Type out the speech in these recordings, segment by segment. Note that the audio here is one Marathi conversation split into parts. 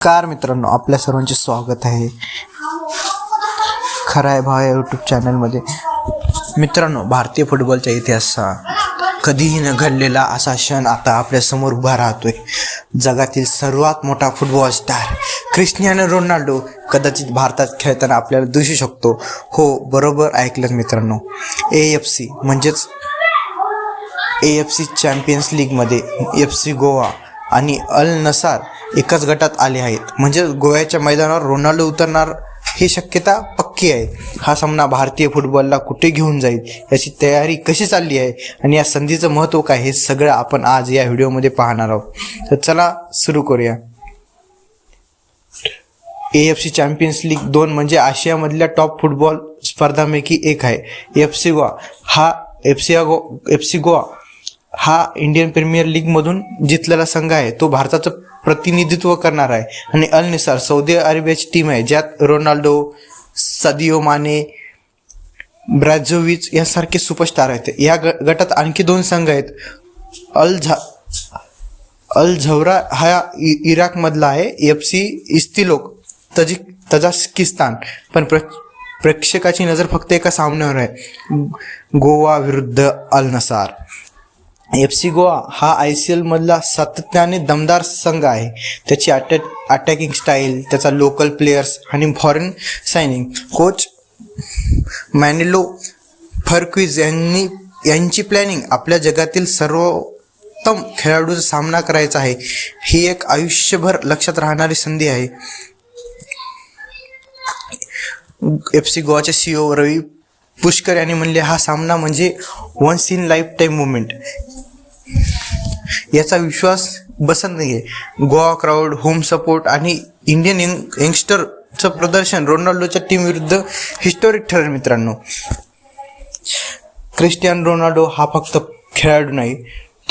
कार मित्रांनो आपल्या सर्वांचे स्वागत आहे. खरा आहे भाव या यूट्यूब चॅनलमध्ये मित्रांनो भारतीय फुटबॉलच्या इतिहासात कधीही न घडलेला असा क्षण आता आपल्यासमोर उभा राहतोय. जगातील सर्वात मोठा फुटबॉल स्टार क्रिस्टियानो रोनाल्डो कदाचित भारतात खेळताना आपल्याला दिसू शकतो. हो बरोबर ऐकलं मित्रांनो. ए एफ सी म्हणजेच ए एफ सी चॅम्पियन्स लीगमध्ये एफ सी गोवा आणि अल नसार एकाच गटात आले आहेत. म्हणजे गोव्याच्या मैदानावर रोनाल्डो उतरणार ही शक्यता पक्की आहे. हा सामना भारतीय फुटबॉलला कुठे घेऊन जाईल याची तयारी कशी चालली आहे आणि या संधीचं महत्त्व काय हे सगळं आपण आज या व्हिडिओमध्ये पाहणार आहोत. तर चला सुरू करूया. A F C champions league दोन म्हणजे आशियामधल्या टॉप फुटबॉल स्पर्धांपैकी एक आहे. एफ सी गोवा हा एफ सी गो एफ सी गोवा हा इंडियन प्रीमियर लीगमधून जितलेला संघ आहे तो भारताचं प्रतिनिधित्व करणार आहे. आणि अल निसार सौदी अरेबियाची टीम आहे ज्यात रोनाल्डो सदिओ माने ब्रॅझोविच यासारखे सुपरस्टार आहेत. या ग गटात आणखी दोन संघ आहेत. अल झा अल झवरा हा इ इराकमधला आहे. F C Istiklol Tajik Tajikistan. पण प्र प्रेक्षकाची नजर फक्त एका सामन्यावर आहे. गोवा विरुद्ध Al Nassr. F C Goa हा आय सी एलमधला सातत्याने दमदार संघ आहे. त्याची अटॅक अटॅकिंग स्टाईल त्याचा लोकल प्लेयर्स आणि foreign signing coach Manolo Marquez यांनी यांची प्लॅनिंग आपल्या जगातील सर्वोत्तम खेळाडूचा सामना करायचा आहे. ही एक आयुष्यभर लक्षात राहणारी संधी आहे. एफ सी गोवाचे सीओ रवी पुष्कर यांनी म्हणले हा सामना म्हणजे once in life time movement याचा विश्वास बसत नाही आहे गोवा क्राऊड होम सपोर्ट आणि इंडियन यंग यंगस्टरचं प्रदर्शन रोनाल्डोच्या टीम विरुद्ध हिस्टोरिक ठरेल मित्रांनो. क्रिस्टियन रोनाल्डो हा फक्त खेळाडू नाही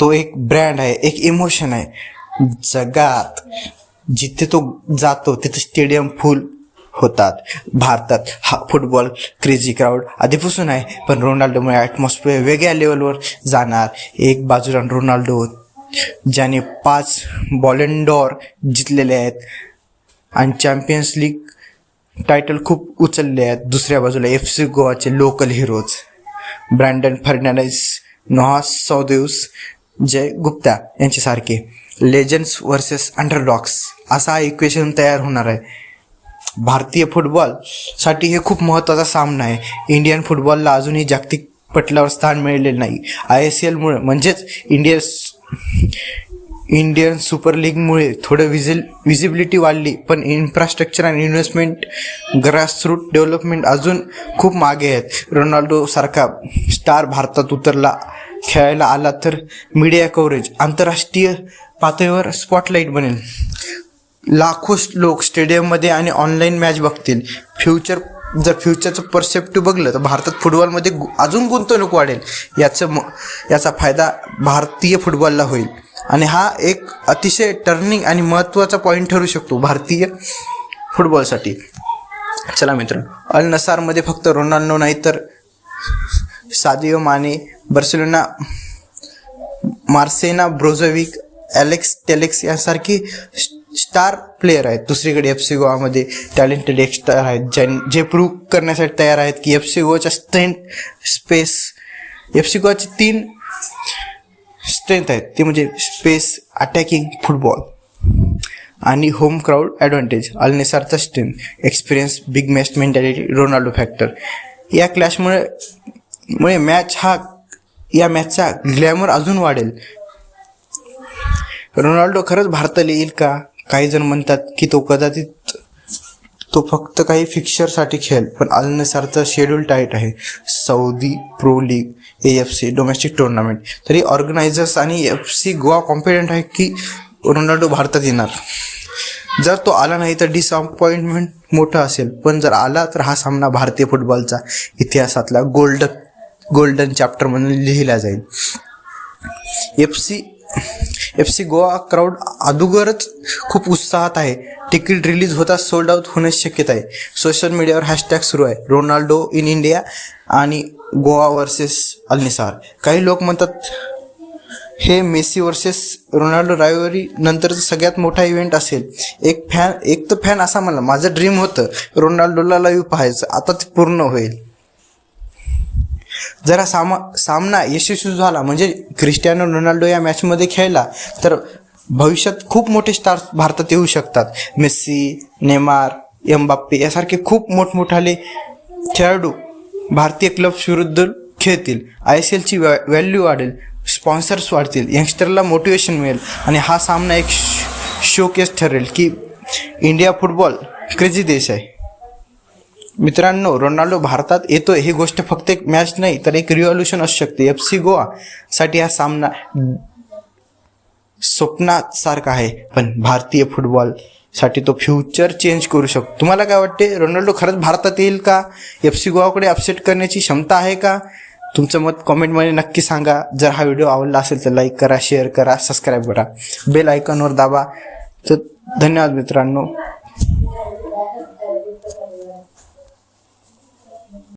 तो एक ब्रँड आहे एक इमोशन आहे. जगात जिथे तो जातो तिथे स्टेडियम फुल होतात. भारतात हा फुटबॉल क्रेझी क्राऊड आधीपासून आहे पण रोनाल्डोमुळे ॲटमॉस्फिअर वेगळ्या लेवलवर जाणार. एक बाजूला रोनाल्डो ज्याने पाच बॉलेंडॉर जिंकलेले आहेत आणि चॅम्पियन्स लीग टायटल खूप उचलले आहेत. दुसऱ्या बाजूला F C गोवाचे local heroes Brandon Fernandes Noah Sadaoui Jay Gupta यांच्यासारखे. लेजंड्स वर्सेस अंडरडॉक्स असा हा इक्वेशन तयार होणार आहे. भारतीय फुटबॉलसाठी हे खूप महत्त्वाचा सामना आहे. इंडियन फुटबॉलला अजूनही जागतिक पटलावर स्थान मिळालेलं नाही. आय एस एलमुळे म्हणजेच इंडियन इंडियन सुपर लीगमुळे थोडं विजिल विजिबिलिटी वाढली पण इन्फ्रास्ट्रक्चर आणि इन्व्हेस्टमेंट ग्रासरूट डेव्हलपमेंट अजून खूप मागे आहेत. रोनाल्डोसारखा स्टार भारतात उतरला खेळायला आला तर मीडिया कव्हरेज आंतरराष्ट्रीय पातळीवर स्पॉटलाईट बनेल. लाखो लोक स्टेडियममध्ये आणि ऑनलाईन मॅच बघतील. फ्युचर जर फ्युचरचं परसेप्टिव्ह बघलं तर भारतात फुटबॉलमध्ये गु- अजून गुंतवणूक वाढेल. याचं म याचा फायदा भारतीय फुटबॉलला होईल. आणि हा एक अतिशय टर्निंग आणि महत्त्वाचा पॉईंट ठरू शकतो भारतीय फुटबॉलसाठी चला मित्र अल नसारमध्ये फक्त रोनाल्डो नाही तर सादिओ माने बर्सेलोना मार्सेना ब्रोझोविक ॲलेक्स टेलेक्स यासारखी स्टार प्लेयर आहेत. दुसरीकडे एफ सी गोवामध्ये टॅलेंटेड एक स्टार आहेत. ज्यां जे प्रूव्ह करण्यासाठी तयार आहेत की एफ सी गोवाच्या स्ट्रेंथ स्पेस एफ सी गोवाचे तीन स्ट्रेंथ आहेत. ते म्हणजे स्पेस अटॅकिंग फुटबॉल आणि home crowd advantage अलनेसारचा strength experience big match mentality Ronaldo factor या क्लॅशमुळे मुळे मॅच हा या मॅचचा ग्लॅमर अजून वाढेल. रोनाल्डो खरंच भारताला येईल का? काही जण म्हणतात की तो कदाचित तो फक्त काही फिक्चरसाठी खेळ पण अलनसारचा शेड्यूल टाईट आहे. Saudi pro league A F C domestic tournament तरी ऑर्गनायझर्स आणि एफ सी गोवा कॉन्फिडंट आहे की रोनाल्डो भारतात येणार. जर तो आला नाही तर डिसअपॉइंटमेंट मोठं असेल. पण जर आला तर हा सामना भारतीय फुटबॉलचा इतिहासातला गोल्ड गोल्डन चॅप्टर म्हणून लिहिला जाईल. F C F C Goa crowd अगोदरच खूप उत्साहात आहे. तिकीट रिलीज होता सोल्ड आउट होण्याची शक्यता आहे. सोशल मीडियावर हॅशटॅग सुरू आहे. रोनाल्डो इन इंडिया आणि गोवा वर्सेस अल्निसार. काही लोक म्हणतात हे मेसी वर्सेस रोनाल्डो रायवरी नंतरचा सगळ्यात मोठा इव्हेंट असेल. एक फॅन एक तर फॅन असा म्हणला माझं ड्रीम होतं रोनाल्डोला लाईव्ह पाहायचं. आता ते पूर्ण होईल. जरा सामा सामना यशस्वी झाला. म्हणजे क्रिस्टियानो रोनाल्डो या मॅचमध्ये खेळला तर भविष्यात खूप मोठे स्टार्स भारतात येऊ शकतात. मेस्सी नेमार एम्बाप्पे यासारखे खूप मोठमोठाले खेळाडू भारतीय क्लब्स विरुद्ध खेळतील. आय एस एलची व्हॅल्यू वाढेल स्पॉन्सर्स वाढतील यंगस्टरला मोटिवेशन मिळेल आणि हा सामना एक शोकेस ठरेल की इंडिया फुटबॉल क्रेझी देश आहे. मित्रांनो रोनाल्डो भारतात येतोय ही गोष्ट फक्त एक मॅच नाही तर एक रिव्हॉल्युशन असू शकते. एफ सी गोवा साठी हा सामना स्वप्नासारखा आहे पण भारतीय फुटबॉलसाठी तो फ्युचर चेंज करू शकतो. तुम्हाला काय वाटते रोनाल्डो खरंच भारतात येईल का? एफ सी गोवाकडे अपसेट करण्याची क्षमता आहे का? तुमचं मत कॉमेंटमध्ये नक्की सांगा. जर हा व्हिडिओ आवडला असेल तर लाईक करा शेअर करा सबस्क्राईब करा. बेल आयकॉनवर दाबा. तर धन्यवाद मित्रांनो.